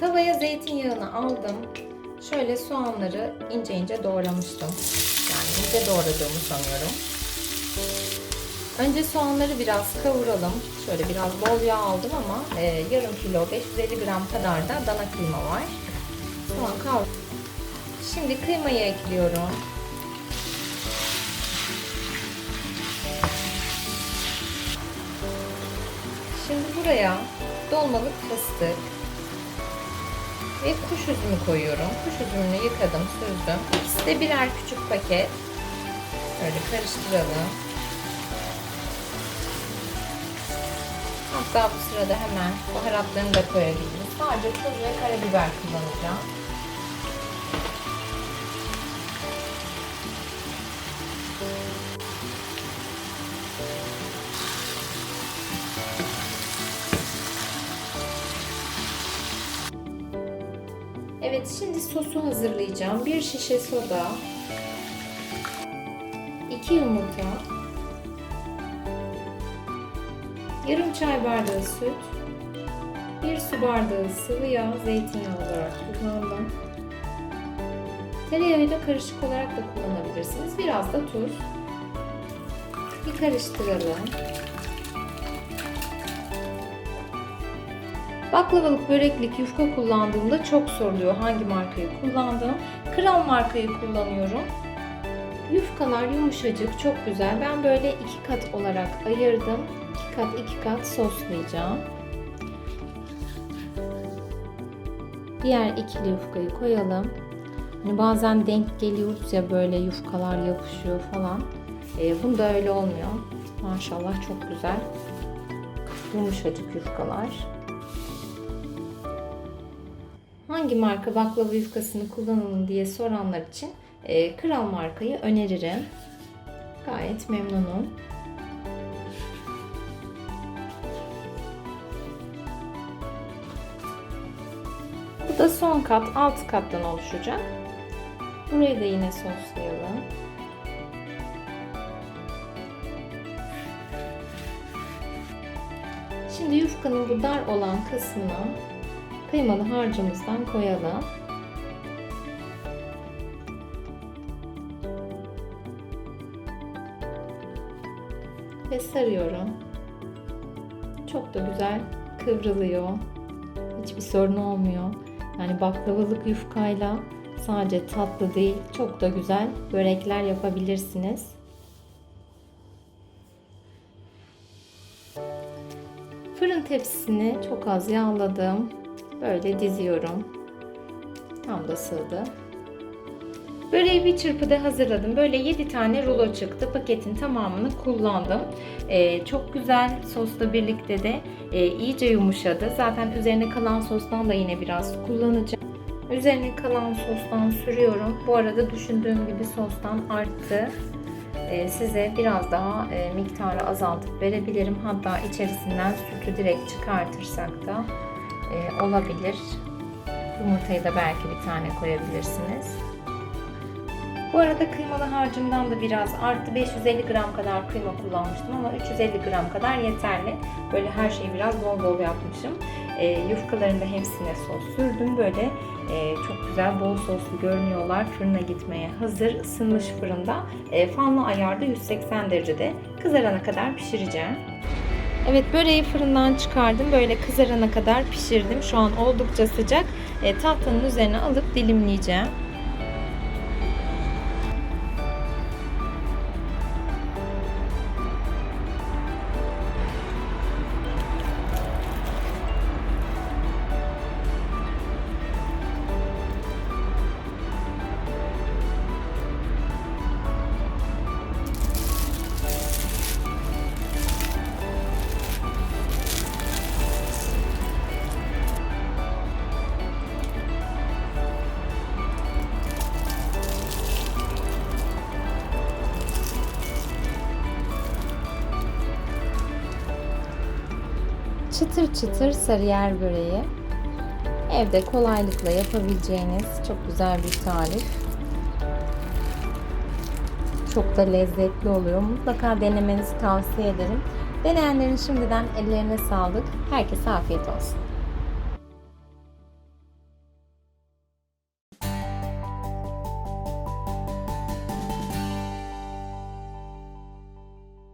Tavaya zeytinyağını aldım. Şöyle soğanları ince ince doğramıştım. Yani ince doğradığımı sanıyorum. Önce soğanları biraz kavuralım. Şöyle biraz bol yağ aldım ama e, yarım kilo 550 gram kadar da dana kıyma var. Soğan kavur. Şimdi kıymayı ekliyorum. Şimdi buraya dolmalık fıstık ve kuş üzümü koyuyorum. Kuş üzümünü yıkadım, süzdüm. İkisi de birer küçük paket. Böyle karıştıralım. Hatta bu sırada hemen baharatlarını da koyabiliriz. Sadece tuz ve karabiber kullanacağım. Evet şimdi sosu hazırlayacağım. Bir şişe soda, 2 yumurta, yarım çay bardağı süt, 1 su bardağı sıvı yağ, zeytinyağı olarak kullandım. Tereyağıyla karışık olarak da kullanabilirsiniz. Biraz da tuz. Bir karıştıralım. Baklavalık, böreklik, yufka kullandığımda çok soruluyor hangi markayı kullandığım. Kral markayı kullanıyorum. Yufkalar yumuşacık, çok güzel. Ben böyle iki kat olarak ayırdım. İki kat iki kat soslayacağım. Diğer ikili yufkayı koyalım. Hani bazen denk geliyoruz ya böyle yufkalar yapışıyor falan. Ee, bunda öyle olmuyor. Maşallah çok güzel. Yumuşacık yufkalar. Hangi marka baklava yufkasını kullanalım diye soranlar için e, Kral markayı öneririm. Gayet memnunum. Bu da son kat, alt kattan oluşacak. Burayı da yine soslayalım. Şimdi yufkanın bu dar olan kısmına kıymalı harcımızdan koyalım. Ve sarıyorum. Çok da güzel kıvrılıyor. Hiçbir sorun olmuyor. Yani baklavalık yufkayla sadece tatlı değil, çok da güzel börekler yapabilirsiniz. Fırın tepsisini çok az yağladım. Böyle diziyorum. Tam da sığdı. Böreği bir çırpıda hazırladım. Böyle 7 tane rulo çıktı. Paketin tamamını kullandım. Ee, çok güzel sosla birlikte de e, iyice yumuşadı. Zaten üzerine kalan sostan da yine biraz kullanacağım. Üzerine kalan sostan sürüyorum. Bu arada düşündüğüm gibi sostan arttı. Ee, size biraz daha e, miktarı azaltıp verebilirim. Hatta içerisinden sütü direkt çıkartırsak da olabilir. Yumurtayı da belki bir tane koyabilirsiniz. Bu arada kıymalı harcımdan da biraz arttı. 550 gram kadar kıyma kullanmıştım ama 350 gram kadar yeterli. Böyle her şeyi biraz bol bol yapmışım. E, yufkaların da hepsine sos sürdüm. Böyle e, çok güzel bol soslu görünüyorlar. Fırına gitmeye hazır. Isınmış fırında. E, fanlı ayarda 180 derecede kızarana kadar pişireceğim. Evet böreği fırından çıkardım. Böyle kızarana kadar pişirdim. Şu an oldukça sıcak. E, tahtanın üzerine alıp dilimleyeceğim. Çıtır çıtır sarıyer böreği. Evde kolaylıkla yapabileceğiniz çok güzel bir tarif. Çok da lezzetli oluyor. Mutlaka denemenizi tavsiye ederim. Deneyenlerin şimdiden ellerine sağlık. Herkese afiyet olsun.